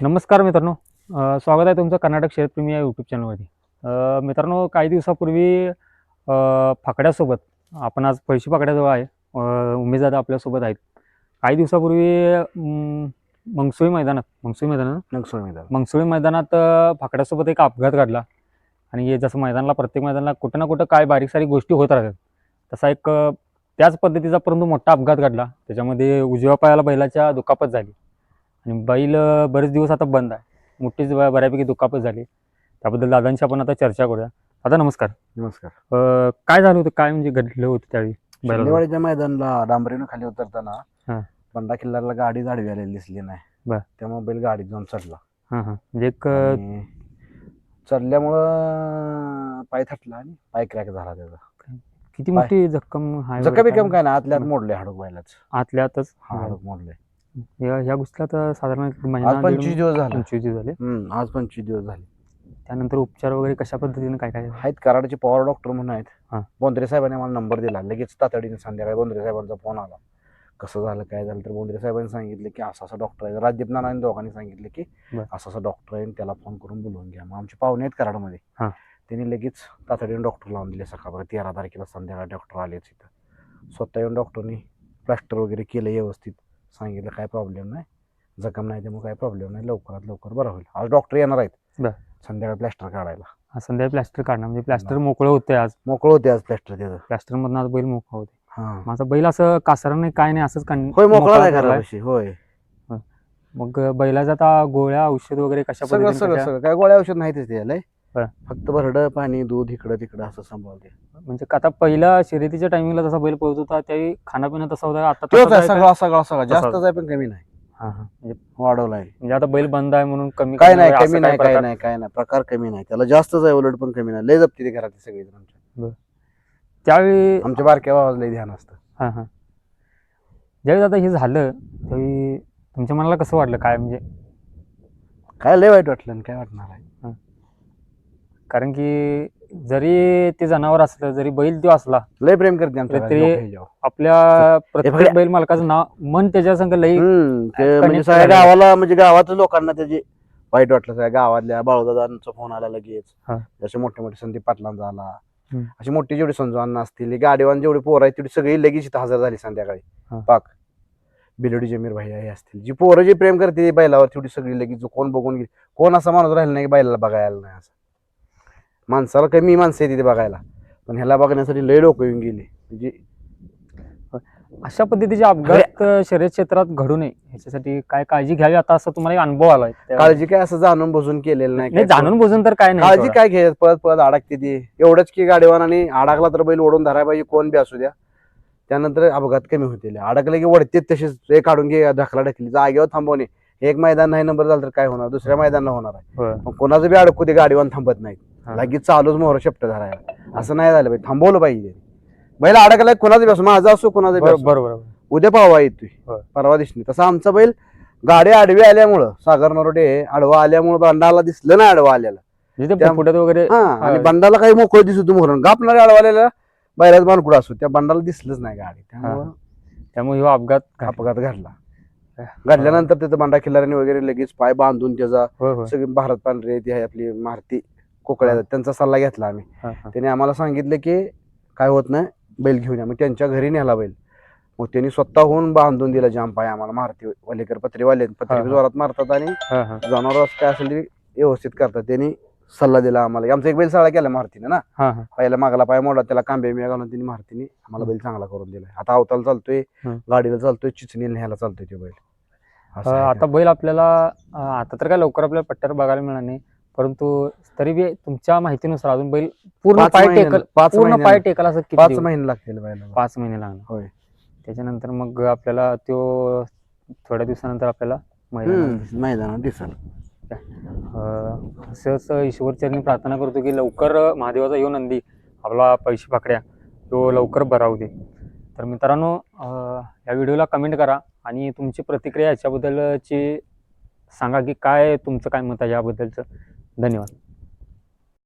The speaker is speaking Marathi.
नमस्कार मित्रांनो. स्वागत आहे तुमचं कर्नाटक शेतप्रेमी या यूट्यूब चॅनलवरती अ, मित्रांनो काही दिवसापूर्वी फाकड्यासोबत आपण आज पैसे फाकड्याजवळ आहे. अ, उमेददादा आपल्यासोबत आहेत. काही दिवसापूर्वी मंगसुळी मैदानात मंगसुळी मैदानात नगसोळ मैदान. मंगसुळी मैदानात फाकड्यासोबत एक अपघात घडला. आणि हे जसं मैदानाला प्रत्येक मैदानाला कुठं ना कुठं काय बारीक सारीक गोष्टी होत राहतात. तसा एक त्याच पद्धतीचा परंतु मोठा अपघात घडला. त्याच्यामध्ये उजव्या पायाला बैलाच्या दुखापत झाली. आणि बैल बरेच दिवस आता बंद आहे. मोठीच बऱ्यापैकी दुखापत झाली. त्याबद्दल दादांशी आपण आता चर्चा करूया. दादा नमस्कार. नमस्कार. काय झालं होतं? काय म्हणजे घडलं होतं त्यावेळी? बैलाला? शिंदेवाडीच्या मैदानला डांबरीनं खाली उतरताना. बंडा किल्लारला गाडी झाडवी आलेली दिसली नाही. त्यामुळे बैल गाडीत जाऊन चढला. म्हणजे एक चढल्यामुळं पाय थटला आणि पाय क्रॅक झाला त्याचा. किती मोठी जखम जखम काय? ना आतल्यात. मोडले हाडूक बैलाच. आतल्या आतच हा हाडूक मोडले. या ह्या गोष्टीला तर साधारण एक महिना आज दीड पंचवीस दिवस झाले. पंचवीस दिवस झाले. हम्म, आज पंचवीस दिवस झाले. त्यानंतर उपचार वगैरे कशा पद्धतीने काय काय? आहेत कराडचे पवार डॉक्टर म्हणून आहेत. हा. बोंद्रे साहेबांनी मला नंबर दिला. लगेच तातडीने संध्याकाळी बोंद्रे साहेबांचा फोन आला. कसं झालं काय झालं? तर बोंद्रे साहेबांनी सांगितलं की असं असं डॉक्टर आहे. राजदीप नानांनी दोघांनी सांगितलं की बर. असं असं डॉक्टर आहे आणि त्याला फोन करून बोलवून घ्या. मग आमचे पाहुणे आहेत कराडमध्ये. हा. त्यांनी लगेच तातडीने डॉक्टर लावून दिले सकाळपर्यंत. तेरा तारखेला संध्याकाळी डॉक्टर आलेच इथं. स्वतः येऊन डॉक्टरनी प्लास्टर वगैरे केलं व्यवस्थित. सांगितलं काय प्रॉब्लेम नाही. जखम नाही त्यामुळे काय प्रॉब्लेम नाही. लवकरात लवकर बरं होईल. आज डॉक्टर येणार आहेत. बर. संध्याकाळी प्लास्टर काढायला. हा, संध्याकाळी प्लॅस्टर काढणं म्हणजे प्लॅस्टर मोकळं होतंय आज. मोकळं होते आज प्लास्टर त्याचं. प्लॅस्टर मधून आज बैल मोकळा होते. हा. माझा बैल असं कासारा नाही काय नाही असंच कन- होय मोकळा मोकळा आहे झालाय. घरापाशी होय. मग बैलाचा आता गोळ्या औषध वगैरे कशा सगळं पद्धतीने सगळं कशा- सगळं. काय गोळ्या औषध नाहीतच त्याला फक्त भरडं पाणी दूध इकडं तिकडं असं सांभाळते म्हणजे आता पहिला शर्यतीच्या टायमिंगला जसा बैल पळत होता त्यावेळी खानापिना तसा होता आता तोच तसाच आहे आहे? का? सगळा सगळा. सगळा. जास्तच आहे पण कमी नाही. हा, हा. म्हणजे वाढवला आहे म्हणजे आता बैल बंद आहे म्हणून कमी काय नाही असं कमी नाही काय प्रकार- नाही काय नाही. प्रकार कमी नाही. त्याला जास्तच आहे उलट पण कमी नाही. लय जपते ते घरात सगळे आमच्या. त्यावेळी आमच्या बारक्या भावाला लय ध्यान असतं. हा हा. ज्यावेळी आता हे झालं त्यावेळी तुमच्या मनाला कसं वाटलं? काय म्हणजे? काय लय वाईट वाटलं आणि काय वाटणार आहे? कारण की जरी ते जनावर असलं जरी बैल तो असला लय प्रेम करते आमच्या तर ते-. आपल्या प्रत्येक. बैल मालकाचं नाव मन त्याच्या संग लई हम्म, ते connect म्हणजे सगळ्या. गावाला म्हणजे गावातल्या लोकांना त्याची वाईट वाटलं सगळ्या गावातल्या बाळूदादांचा फोन आला लगेच हा. जसे मोठे मोठे संदीप पाटलांचा आला हम्म. अशी मोठी जेवढी संजू अण्णा असतील हे गाडीवान जेवढी पोरं आहेत तेवढी सगळी लगेच इथं हजर झाली संध्याकाळी. पाक बिलोडी जमीर भैया हे असतील जी पोरं जी प्रेम करते बैलावर तेवढी सगळी लगेच जो कोण बघून गेली कोण असा माणूस राहिला नाही की बैलाला बघायला नाही असं माणसाला कमी माणसं आहे तिथे बघायला. पण ह्याला बघण्यासाठी लय लोक येऊन गेली. म्हणजे अशा पद्धतीचे अपघात शर्यत क्षेत्रात घडू नये. ह्याच्यासाठी काय काळजी घ्यावी आता असं तुम्हाला एक अनुभव आलाय. काळजी काय असं जाणून बसून केलेलं नाही जाणून बुजून तर काय नाही काळजी. काय घ्यायचं पळत पळत अडकते ती. एवढंच की गाडीवानाने अडकला तर बैल ओढून धरायला पाहिजे कोण बी असू द्या. त्यानंतर अपघात कमी होतील. अडकले की वडते तसेच हे काढून घे ढकला ढकली. जागेवर थांबवणे एक मैदान नाही नंबर झालं तर काय होणार? दुसऱ्या मैदानाला होणार आहे. कोणाचं बी अडकू दे गाडीवान थांबत नाही. लगेच चालूच मोहर शेपट धरायला. असं नाही झालं पाहिजे थांबवलं पाहिजे. बैल अडकलाय कोणाचं बी असो माझा असो कोणाचा बरोबर असो. उद्या पावा येतोय. होय. परवा दिसली. तसा आमचा बैल गाडी आडवी आल्यामुळं सागर नरोडे आडवा आल्यामुळं बंडाला दिसलं नाही आडवा आल्याला. वगैरे हा आणि बंडाला काही मोकळं दिसत मोहरण गापणारे अडवालेला बैलाच बाणकुडा असतो त्या बंडाला दिसलंच नाही गाडी. त्यामुळं त्यामुळे हो अपघात. अपघात घडला. घडल्यानंतर तिथं बंडा खिल्लारांनी वगैरे लगेच पाय बांधून त्याचा सगळी भारत पांढरे ती आहे आपली मारुती कोकळ्या त्यांचा सल्ला घेतला आम्ही. हा, हा. त्याने आम्हाला सांगितलं की काय होत नाही बैल घेऊन या. मग त्यांच्या घरी नेला बैल. मग त्यांनी स्वतःहून बांधून दिला जाम पाय आम्हाला. मारुती वालेकर पत्रेवाले पत्रे हा, हा. जोरात मारतात आणि हा, हा. जनावर काय असेल ते व्यवस्थित करतात. त्यांनी सल्ला दिला आम्हाला. आमचा एक बैल सळा केला मारुतीने ना. हा, हा. पहिला मागला पाय मोडला त्याला कांबे मिया घालून त्यांनी मारुतीने आम्हाला बैल चांगला करून दिलाय आता अवताला चालतोय हम्म. गाडीला चालतोय चिचणी न्यायला चालतोय ते बैल. असं अं, आहे. आता बैल आपल्याला अं, आता तर काय लवकर आपल्याला पट्ट्यावर बघायला मिळणार नाही. परंतु तरी बी तुमच्या माहितीनुसार अजून बैल पूर्ण पाच पाय टेकल पाच पूर्ण पाय टेकल असं किती पाच दिवस? महिने लागतील बैलाला. पाच महिने लागणार. होय. त्याच्यानंतर मग आपल्याला तो थोड्या दिवसानंतर आपल्याला मैदानात हम्म, मैदानात दिसल. अं, ईश्वरचरणी प्रार्थना करतो की लवकर महादेवाचा येऊ नंदी आपला पैसे पाकड्या तो लवकर होऊ दे. तर मित्रांनो अं, या व्हिडिओला कमेंट करा आणि तुमची प्रतिक्रिया याच्याबद्दलची सांगा की काय तुमचं काय मत आहे याबद्दलचं. धन्यवाद.